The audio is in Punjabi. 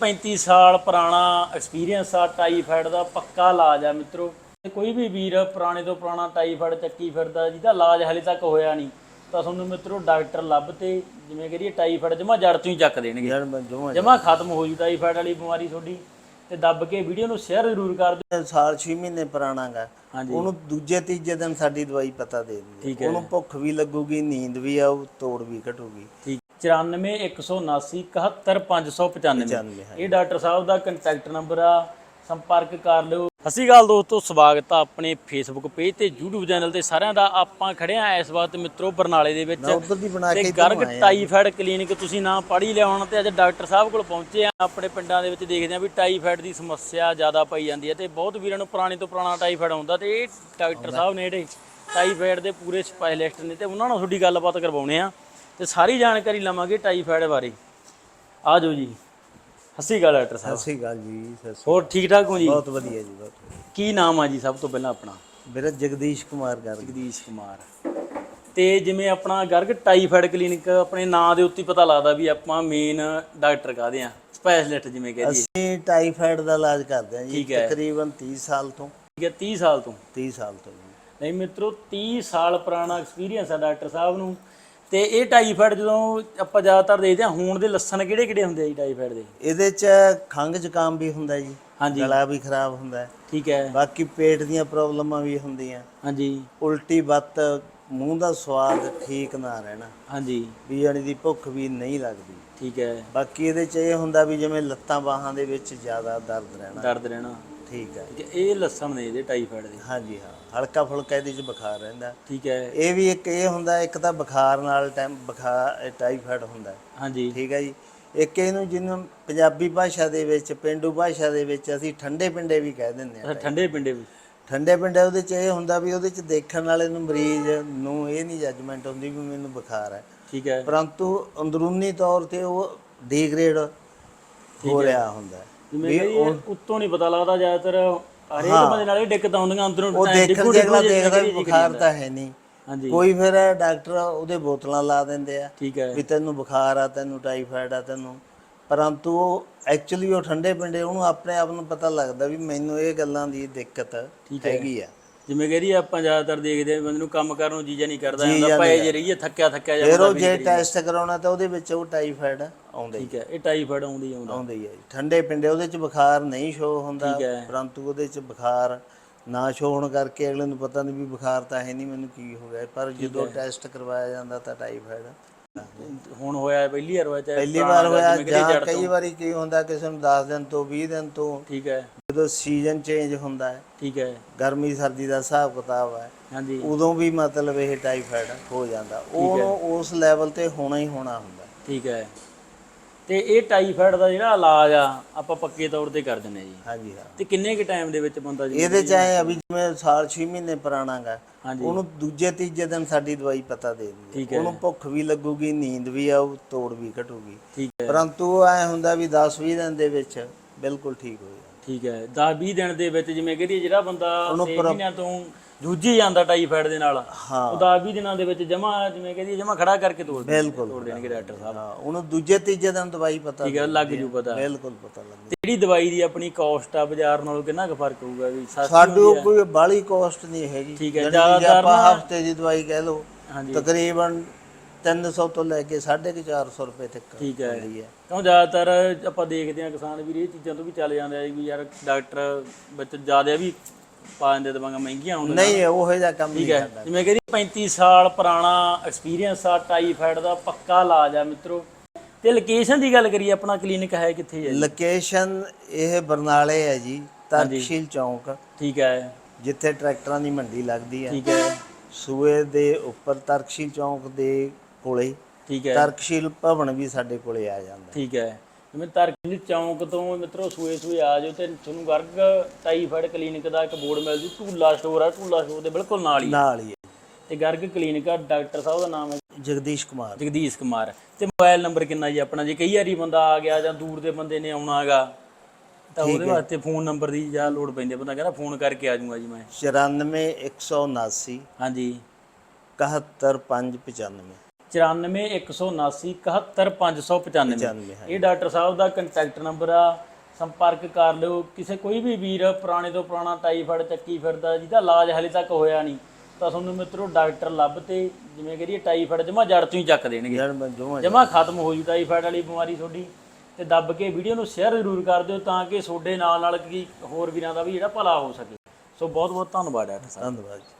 35 ਸਾਲ ਪੁਰਾਣਾ ਐਕਸਪੀਰੀਅੰਸ ਆ ਟਾਈਫਾਇਡ ਦਾ ਪੱਕਾ ਇਲਾਜ ਆ ਮਿੱਤਰੋ। ਕੋਈ ਵੀ ਵੀਰ ਪੁਰਾਣੇ ਤੋਂ ਪੁਰਾਣਾ ਟਾਈਫਾਇਡ ਚੱਕੀ ਫਿਰਦਾ ਜਿਹਦਾ ਇਲਾਜ ਹਲੇ ਤੱਕ ਹੋਇਆ ਨਹੀਂ ਤਾਂ ਤੁਹਾਨੂੰ ਮਿੱਤਰੋ ਡਾਕਟਰ ਲੱਭ ਤੇ ਜਿਵੇਂ ਕਰੀਏ ਟਾਈਫਾਇਡ ਜਮਾ ਜੜ ਤੋਂ ਹੀ ਚੱਕ ਦੇਣਗੇ। ਜਮਾਂ ਖਤਮ ਹੋ ਜੂ ਟਾਈਫਾਇਡ ਵਾਲੀ ਬਿਮਾਰੀ ਤੁਹਾਡੀ ਤੇ ਦੱਬ ਕੇ ਵੀਡੀਓ ਨੂੰ ਸ਼ੇਅਰ ਜ਼ਰੂਰ ਕਰ ਦਿਓ। ਸਾਲ 6 ਮਹੀਨੇ ਪੁਰਾਣਾ ਗਾ। ਹਾਂਜੀ। ਉਹਨੂੰ ਦੂਜੇ ਤੀਜੇ ਦਿਨ ਸਾਡੀ ਦਵਾਈ ਪਤਾ ਦੇ ਦਿੰਦੀ। ਉਹਨੂੰ ਭੁੱਖ ਵੀ ਲੱਗੂਗੀ ਨੀਂਦ ਵੀ ਆਊ ਤੋੜ ਵੀ ਘਟੂਗੀ। ਠੀਕ 94 179 71 595 95 ਇਹ ਡਾਕਟਰ ਸਾਹਿਬ ਦਾ ਕੰਟੈਕਟ ਨੰਬਰ ਆ ਸੰਪਰਕ ਕਰ ਲਿਓ। ਸਤਿ ਅਕਾਲ ਦੋਸਤੋ ਸਵਾਗਤ ਆ ਆਪਣੇ ਫੇਸਬੁੱਕ ਪੇਜ ਤੇ YouTube ਚੈਨਲ ਤੇ ਸਾਰਿਆਂ ਦਾ। ਆਪਾਂ ਖੜੇ ਆ ਇਸ ਵਕਤ ਮਿੱਤਰੋ ਬਰਨਾਲੇ ਦੇ ਵਿੱਚ। ਤੇ ਗਰਗ। ਟਾਈਫਾਇਡ ਕਲੀਨਿਕ ਤੁਸੀਂ ਨਾ ਪੜ੍ਹੀ ਲਿਆਉਣ ਤੇ ਅੱਜ ਡਾਕਟਰ ਸਾਹਿਬ ਕੋਲ ਪਹੁੰਚੇ ਆ। ਆਪਣੇ ਪਿੰਡਾਂ ਦੇ ਵਿੱਚ ਦੇਖਦੇ ਆ ਵੀ ਟਾਈਫਾਇਡ ਦੀ ਸਮੱਸਿਆ ਜ਼ਿਆਦਾ ਪਈ ਜਾਂਦੀ ਹੈ ਤੇ ਬਹੁਤ ਵੀਰਾਂ ਨੂੰ ਪੁਰਾਣੇ ਤੋਂ ਪੁਰਾਣਾ ਟਾਈਫਾਇਡ ਆਉਂਦਾ ਤੇ ਇਹ ਡਾਕਟਰ ਸਾਹਿਬ ਨੇ ਜਿਹੜੇ ਟਾਈਫਾਇਡ ਦੇ ਪੂਰੇ ਸਪੈਸ਼ਲਿਸਟ ਨੇ ਤੇ ਉਹਨਾਂ ਨਾਲ ਤੁਹਾਡੀ ਗੱਲਬਾਤ ਕਰਵਾਉਣੇ ਆ। ਤੇ ਸਾਰੀ ਜਾਣਕਾਰੀ ਲਵਾਂਗੇ ਟਾਈਫਾਇਡ ਬਾਰੇ। ਆ ਜਾਓ ਜੀ। ਹੱਸੀ ਗੱਲ ਡਾਕਟਰ ਸਾਹਿਬ। ਸਤਿ ਸ਼੍ਰੀ ਅਕਾਲ ਜੀ ਸਤਿ ਸ਼੍ਰੀ ਹੋਰ ਠੀਕ ਠਾਕ ਹੋ ਜੀ। ਬਹੁਤ ਵਧੀਆ ਜੀ ਬਹੁਤ ਵਧੀਆ। ਕੀ ਨਾਮ ਆ ਜੀ ਸਭ ਤੋਂ ਪਹਿਲਾਂ ਆਪਣਾ? ਮੇਰਾ ਜਗਦੀਸ਼ ਕੁਮਾਰ ਗਰਗ। ਜਗਦੀਸ਼ ਕੁਮਾਰ। ਤੇ ਜਿਵੇਂ ਆਪਣਾ ਗਰਗ ਟਾਈਫਾਇਡ ਕਲੀਨਿਕ ਆਪਣੇ ਨਾਂ ਦੇ ਉੱਤੇ ਹੀ ਪਤਾ ਲੱਗਦਾ ਵੀ ਆਪਾਂ ਮੇਨ ਡਾਕਟਰ ਕਾਹਦੇ ਆ? ਸਪੈਸ਼ਲਿਸਟ ਜਿਵੇਂ ਕਹਿ ਦਈਏ। ਅਸੀਂ ਟਾਈਫਾਇਡ ਦਾ ਇਲਾਜ ਕਰਦੇ ਹਾਂ ਜੀ ਠੀਕ ਹੈ। ਤਕਰੀਬਨ 30 ਸਾਲ ਤੋਂ। ਠੀਕ ਹੈ 30 ਸਾਲ ਤੋਂ। 30 ਸਾਲ ਤੋਂ ਜੀ। ਨਹੀਂ ਮਿੱਤਰੋ 30 ਸਾਲ ਪੁਰਾਣਾ ਐਕਸਪੀਰੀਅੰਸ ਆ ਡਾਕਟਰ ਸਾਹਿਬ ਨੂੰ। ਤੇ ਇਹ ਟਾਈਫਾਇਡ ਜਦੋਂ ਆਪਾਂ ਜ਼ਿਆਦਾਤਰ ਦੇਖਦੇ ਹਾਂ ਹੁਣ ਦੇ ਲੱਛਣ ਕਿਹੜੇ ਕਿਹੜੇ ਹੁੰਦੇ ਆ ਜੀ ਟਾਈਫਾਇਡ ਦੇ? ਇਹਦੇ ਚ ਖੰਘ ਜ਼ੁਕਾਮ ਵੀ ਹੁੰਦਾ ਜੀ ਹਾਂਜੀ। ਗਲਾ ਵੀ ਖਰਾਬ ਹੁੰਦਾ। ਹੈ ਠੀਕ ਹੈ। ਬਾਕੀ ਪੇਟ ਦੀਆਂ ਪ੍ਰੋਬਲਮਾਂ ਵੀ ਹੁੰਦੀਆਂ। ਹਾਂਜੀ। ਉਲਟੀ ਬੱਤ ਮੂੰਹ ਦਾ ਸਵਾਦ ਠੀਕ ਨਾ ਰਹਿਣਾ। ਹਾਂਜੀ। ਵੀ ਜਾਣੀ ਦੀ ਭੁੱਖ ਵੀ ਨਹੀਂ ਲੱਗਦੀ। ਠੀਕ ਹੈ। ਬਾਕੀ ਇਹਦੇ ਚ ਇਹ ਹੁੰਦਾ ਵੀ ਜਿਵੇਂ ਲੱਤਾਂ ਬਾਹਾਂ ਦੇ ਵਿੱਚ ਜ਼ਿਆਦਾ ਦਰਦ ਰਹਿਣਾ। ਦਰਦ ਰਹਿਣਾ। ਠੀਕ ਹੈ। ਠੀਕ ਹੈ ਇਹ ਲੱਛਣ ਨੇ ਇਹਦੇ ਟਾਈਫਾਇਡ ਦੇ। ਹਾਂਜੀ ਹਾਂ ਹਲਕਾ ਫੁਲਕਾ ਇਹਦੇ ਚ ਬੁਖਾਰ ਰਹਿੰਦਾ। ਠੀਕ ਹੈ। ਇਹ ਵੀ ਇੱਕ ਇਹ ਹੁੰਦਾ ਇੱਕ ਤਾਂ ਬੁਖਾਰ ਨਾਲ ਟਾਈਮ ਬੁਖਾਰ ਟਾਈਫਾਇਡ ਹੁੰਦਾ। ਹੈ। ਹਾਂਜੀ। ਠੀਕ ਹੈ ਜੀ। ਇੱਕ ਇਹਨੂੰ ਜਿਹਨੂੰ ਪੰਜਾਬੀ ਭਾਸ਼ਾ ਦੇ ਵਿੱਚ ਪਿੰਡੂ ਭਾਸ਼ਾ ਦੇ ਵਿੱਚ ਅਸੀਂ ਠੰਡੇ ਪਿੰਡੇ ਵੀ ਕਹਿ ਦਿੰਦੇ ਆ ਠੰਡੇ ਪਿੰਡੇ ਵੀ। ਠੰਡੇ ਪਿੰਡੇ ਉਹਦੇ ਚ ਇਹ ਹੁੰਦਾ ਵੀ ਉਹਦੇ ਚ ਦੇਖਣ ਵਾਲੇ ਨੂੰ ਮਰੀਜ਼ ਨੂੰ ਇਹ ਨਹੀਂ ਜੱਜਮੈਂਟ ਹੁੰਦੀ ਵੀ ਮੈਨੂੰ ਬੁਖਾਰ ਹੈ। ਠੀਕ ਹੈ। ਪਰੰਤੂ ਅੰਦਰੂਨੀ ਤੌਰ ਤੇ ਉਹ ਡੀਗ੍ਰੇਡ ਹੋ ਰਿਹਾ ਹੁੰਦਾ। ਹੈ। ਜਿਵੇਂ ਕਿ ਇਹ ਉੱਤੋਂ ਨਹੀਂ ਪਤਾ ਲੱਗਦਾ ਜ਼ਿਆਦਾਤਰ ਹਰੇਕ ਬੰਦੇ ਨਾਲ ਇਹ ਦਿੱਕਤ ਆਉਂਦੀਆਂ ਅੰਦਰੋਂ ਉਹ ਦੇਖਣ ਅਗਲਾ ਜਿਹੀ ਦੇਖਦਾ ਵੀ ਬੁਖਾਰ ਤਾਂ ਹੈ ਨਹੀਂ। ਹਾਂਜੀ। ਕੋਈ ਫਿਰ ਡਾਕਟਰ ਉਹਦੇ ਬੋਤਲਾਂ ਲਾ ਦਿੰਦੇ ਆ ਠੀਕ ਹੈ। ਵੀ ਤੈਨੂੰ ਬੁਖਾਰ ਆ ਤੈਨੂੰ ਟਾਈਫਾਇਡ ਆ ਤੈਨੂੰ। ਪਰੰਤੂ ਉਹ ਐਕਚੁਅਲੀ ਉਹ ਠੰਡੇ ਪਿੰਡੇ ਉਹਨੂੰ ਆਪਣੇ ਆਪ ਨੂੰ ਪਤਾ ਲੱਗਦਾ ਵੀ ਮੈਨੂੰ ਇਹ ਗੱਲਾਂ ਦੀ ਦਿੱਕਤ ਹੈਗੀ ਆ। ਜਿਵੇਂ ਕਹਦੀ ਆਪਾਂ ਜ਼ਿਆਦਾਤਰ ਦੇਖਦੇ ਆ ਬੰਦੇ ਨੂੰ ਕੰਮ ਕਰਨ ਨੂੰ ਜੀਜਾ ਨਹੀਂ ਕਰਦਾ ਹੁੰਦਾ ਪਏ ਜੇ ਰਹੀਏ ਥੱਕਿਆ ਥੱਕਿਆ ਫਿਰ ਜਾਂਦਾ ਉਹ ਜੇ ਟੈਸਟ ਕਰਾਉਣਾ ਤਾਂ ਉਹਦੇ ਵਿੱਚ ਉਹ ਟਾਈਫਾਇਡ ਆਉਂਦਾ ਠੀਕ ਹੈ ਇਹ ਟਾਈਫਾਇਡ ਆਉਂਦੀ ਆਉਂਦਾ। ਆਉਂਦਾ ਹੀ ਹੈ ਜੀ। ਠੰਡੇ ਪਿੰਡੇ ਉਹਦੇ ਚ ਬੁਖਾਰ ਨਹੀਂ ਸ਼ੋ ਹੁੰਦਾ। ਪਰੰਤੂ ਉਹਦੇ ਚ ਬੁਖਾਰ ਨਾ ਸ਼ੋ ਹੋਣ ਕਰਕੇ ਅਗਲੇ ਨੂੰ ਪਤਾ ਨਹੀਂ ਵੀ ਬੁਖਾਰ ਤਾਂ ਹੈ ਨਹੀਂ ਮੈਨੂੰ ਕੀ ਹੋ ਗਿਆ। ਪਰ ਜਦੋਂ ਟੈਸਟ ਕਰਵਾਇਆ ਜਾਂਦਾ ਤਾਂ ਟਾਈਫਾਇਡ ਹੁਣ ਹੋਇਆ ਹੈ, ਪਹਿਲੀ ਵਾਰ ਹੋਇਆ ਚਾਹੇ ਪਹਿਲੀ ਪੁਰਾਣਾ ਵਾਰ ਹੋਇਆ ਜਿਵੇਂ ਜਾਂ ਕਈ ਵਾਰੀ ਕੀ ਹੁੰਦਾ ਕਿਸੇ ਨੂੰ 10 ਦਿਨ ਤੋਂ 20 ਦਿਨ ਤੋਂ ਠੀਕ ਹੈ। ਜਦੋਂ ਸੀਜ਼ਨ ਚੇਂਜ ਹੁੰਦਾ ਹੈ ਠੀਕ ਹੈ। ਗਰਮੀ ਸਰਦੀ ਦਾ ਹਿਸਾਬ ਕਿਤਾਬ ਹੈ ਹਾਂਜੀ। ਉਦੋਂ ਵੀ ਮਤਲਬ ਇਹ ਟਾਈਫਾਇਡ ਹੋ ਜਾਂਦਾ। ਉਹ ਉਸ ਲੈਵਲ ਤੇ ਹੋਣਾ ਹੀ ਹੋਣਾ ਹੁੰਦਾ। ਠੀਕ ਹੈ। ਤੇ ਇਹ ਟਾਈਫਾਇਡ ਦਾ ਜਿਹੜਾ ਇਲਾਜ ਆ ਆਪਾਂ ਪੱਕੇ ਤੌਰ ਤੇ ਕਰ ਦਿੰਨੇ ਜੀ। ਹਾਂਜੀ ਹਾਂ। ਤੇ ਕਿੰਨੇ ਕੁ ਟਾਈਮ ਦੇ ਵਿੱਚ ਬੰਦਾ ਜੀ ਇਹਦੇ ਚ ਐ ਅਭੀ ਜਿਵੇਂ ਸਾਲ 6 ਮਹੀਨੇ ਪੁਰਾਣਾ ਗਾ ਉਹਨੂੰ ਦੂਜੇ ਤੀਜੇ ਦਿਨ ਸਾਡੀ ਦਵਾਈ ਪਤਾ ਦੇ ਦਿੰਦੀ ਉਹਨੂੰ ਭੁੱਖ ਵੀ ਲੱਗੂਗੀ ਨੀਂਦ ਵੀ ਆਊ ਤੋੜ ਵੀ ਘਟੂਗੀ। ਪਰੰਤੂ ਐ ਹੁੰਦਾ ਵੀ 10 20 ਦਿਨ ਦੇ ਵਿੱਚ ਬਿਲਕੁਲ ਠੀਕ ਹੋ ਜਾਂਦਾ। ਠੀਕ ਹੈ 10 20 ਦਿਨ ਦੇ ਵਿੱਚ ਜਿਵੇਂ ਕਹਦੀ ਜਿਹੜਾ ਬੰਦਾ 6 ਮਹੀਨਿਆਂ ਤੋਂ ਜੂਝੀ ਜਾਂਦਾ ਟਾਈਫਾਇਡ ਦੇ ਨਾਲ ਹਾਂ। ਉਹ 10 20 ਦਿਨਾਂ ਦੇ ਵਿੱਚ ਜਮਾ ਜਿਵੇਂ ਕਹਦੀ ਜਮਾ ਖੜਾ ਕਰਕੇ ਤੋੜ ਬਿਲਕੁਲ। ਤੋੜ ਦੇਣਗੇ ਡਾਕਟਰ ਸਾਹਿਬ। ਹਾਂ ਉਹਨੂੰ ਦੂਜੇ ਤੀਜੇ ਦਿਨ ਦਵਾਈ ਪਤਾ ਠੀਕ ਹੈ ਲੱਗ ਜੂ ਪਤਾ। ਬਿਲਕੁਲ ਪਤਾ ਲੱਗਦਾ। ਤੇ ਜਿਹੜੀ ਦਵਾਈ ਦੀ ਆਪਣੀ ਕਾਸਟ ਆ ਬਾਜ਼ਾਰ ਨਾਲੋਂ ਕਿੰਨਾ ਕੁ ਫ਼ਰਕ ਹੋਊਗਾ ਵੀ ਸਾਡੂ ਕੋਈ ਬਾਲੀ ਕੋਸਟ ਨਹੀਂ ਹੈਗੀ। ਠੀਕ ਹੈ, ਜ਼ਿਆਦਾਤਰ ਆਪਾਂ ਹਫ਼ਤੇ ਦੀ ਦਵਾਈ ਕਹਿ ਲਓ ਹਾਂਜੀ। ਤਕਰੀਬਨ 300 ਤੋਂ ਲੈ ਕੇ 450 ਰੁਪਏ ਤੱਕ ਠੀਕ ਹੈ। ਹੁੰਦੀ ਹੈ। ਕਿਉਂ ਜ਼ਿਆਦਾਤਰ ਆਪਾਂ ਦੇਖਦੇ ਹਾਂ ਕਿਸਾਨ ਵੀਰ ਇਹ ਚੀਜ਼ਾਂ ਤੋਂ ਵੀ ਚੱਲ ਜਾਂਦੇ ਆ ਵੀ ਯਾਰ ਡਾਕਟਰ ਵਿੱਚ ਜ਼ਿਆਦਾ ਵੀ ਪਾ ਦਿੰਦੇ ਦਵਾਈਆਂ ਮਹਿੰਗੀਆਂ ਹੁੰਦੀਆਂ ਨਹੀਂ ਉਹ ਜਿਹਾ ਕੰਮ ਨਹੀਂ ਠੀਕ ਹੈ ਜਿਵੇਂ ਕਹਿੰਦੀ 35 ਸਾਲ ਪੁਰਾਣਾ ਐਕਸਪੀਰੀਅੰਸ ਆ ਟਾਈਫਾਇਡ ਦਾ ਪੱਕਾ ਇਲਾਜ ਆ ਮਿੱਤਰੋ। ਤੇ ਲੋਕੇਸ਼ਨ ਦੀ ਗੱਲ ਕਰੀਏ ਆਪਣਾ ਕਲੀਨਿਕ ਹੈ ਕਿੱਥੇ ਹੈ? ਲੋਕੇਸ਼ਨ ਇਹ ਬਰਨਾਲੇ ਹੈ ਜੀ ਤਰਕਸ਼ੀਲ ਚੌਂਕ। ਠੀਕ ਹੈ। ਜਿੱਥੇ ਟਰੈਕਟਰਾਂ ਦੀ ਮੰਡੀ ਲੱਗਦੀ ਹੈ। ਠੀਕ ਹੈ। ਸੂਏ ਦੇ ਉੱਪਰ ਤਰਕਸ਼ੀਲ ਚੌਂਕ ਦੇ ਕੋਲੇ। ਠੀਕ ਹੈ। ਤਰਕਸ਼ੀਲ ਭਵਨ ਵੀ ਸਾਡੇ ਕੋਲੇ ਆ ਜਾਂਦਾ। ਠੀਕ ਹੈ। ਜਿਵੇਂ ਤਰਕਲੀ ਚੌਂਕ ਤੋਂ ਮਿੱਤਰੋ ਸੂਏ ਸੂਏ ਆ ਜਾਓ ਤੇ ਤੁਹਾਨੂੰ ਗਰਗ ਟਾਈਫਾਇਡ ਕਲੀਨਿਕ ਦਾ ਇੱਕ ਬੋਰਡ ਮਿਲ ਜੂ। ਢੂਲਾ ਸਟੋਰ ਆ ਢੂਲਾ ਸਟੋਰ ਦੇ ਬਿਲਕੁਲ ਨਾਲ ਹੀ। ਨਾਲ ਹੀ। ਤੇ ਗਰਗ ਕਲੀਨਿਕ ਆ ਡਾਕਟਰ ਸਾਹਿਬ ਦਾ ਨਾਮ ਹੈ ਜਗਦੀਸ਼ ਕੁਮਾਰ। ਜਗਦੀਸ਼ ਕੁਮਾਰ। ਤੇ ਮੋਬਾਈਲ ਨੰਬਰ ਕਿੰਨਾ ਜੀ ਆਪਣਾ? ਜੇ ਕਈ ਵਾਰੀ ਬੰਦਾ ਆ ਗਿਆ ਜਾਂ ਦੂਰ ਦੇ ਬੰਦੇ ਨੇ ਆਉਣਾ ਹੈਗਾ ਤਾਂ ਉਹਦੇ ਵਾਸਤੇ ਫੋਨ ਨੰਬਰ ਦੀ ਜਾਂ ਲੋੜ ਪੈਂਦੀ ਬੰਦਾ ਕਹਿੰਦਾ ਫੋਨ ਕਰਕੇ ਆ ਜਾਊਂਗਾ ਜੀ ਮੈਂ। 94 179 ਹਾਂਜੀ। 71595 941797 71595 95 ਇਹ ਡਾਕਟਰ ਸਾਹਿਬ ਦਾ ਕੰਟੈਕਟ ਨੰਬਰ ਆ। ਸੰਪਰਕ ਕਰ ਲਿਓ। ਕਿਸੇ ਕੋਈ ਵੀ ਵੀਰ ਪੁਰਾਣੇ ਤੋਂ ਪੁਰਾਣਾ ਟਾਈਫਾਇਡ ਚੱਕੀ ਫਿਰਦਾ ਜਿਹਦਾ ਇਲਾਜ ਹਲੇ ਤੱਕ ਹੋਇਆ ਨਹੀਂ ਤਾਂ ਤੁਹਾਨੂੰ ਮਿੱਤਰੋ ਡਾਕਟਰ ਲੱਭ ਤੇ ਜਿਵੇਂ ਕਰੀਏ ਟਾਈਫਾਇਡ ਜਮਾ ਜੜ ਤੋਂ ਹੀ ਚੱਕ ਦੇਣਗੇ। ਜਮਾਂ ਖਤਮ ਹੋ ਜੂ ਟਾਈਫਾਇਡ ਵਾਲੀ ਬਿਮਾਰੀ ਤੁਹਾਡੀ। ਤੇ ਦੱਬ ਕੇ ਵੀਡੀਓ ਨੂੰ ਸ਼ੇਅਰ ਜ਼ਰੂਰ ਕਰ ਦਿਓ ਤਾਂ ਕਿ ਤੁਹਾਡੇ ਨਾਲ ਨਾਲ ਕੀ ਹੋਰ ਵੀਰਾਂ ਦਾ ਵੀ ਜਿਹੜਾ ਭਲਾ ਹੋ ਸਕੇ। ਸੋ ਬਹੁਤ ਬਹੁਤ ਧੰਨਵਾਦ ਡਾਕਟਰ ਸਾਹਿਬ। ਧੰਨਵਾਦ ਜੀ।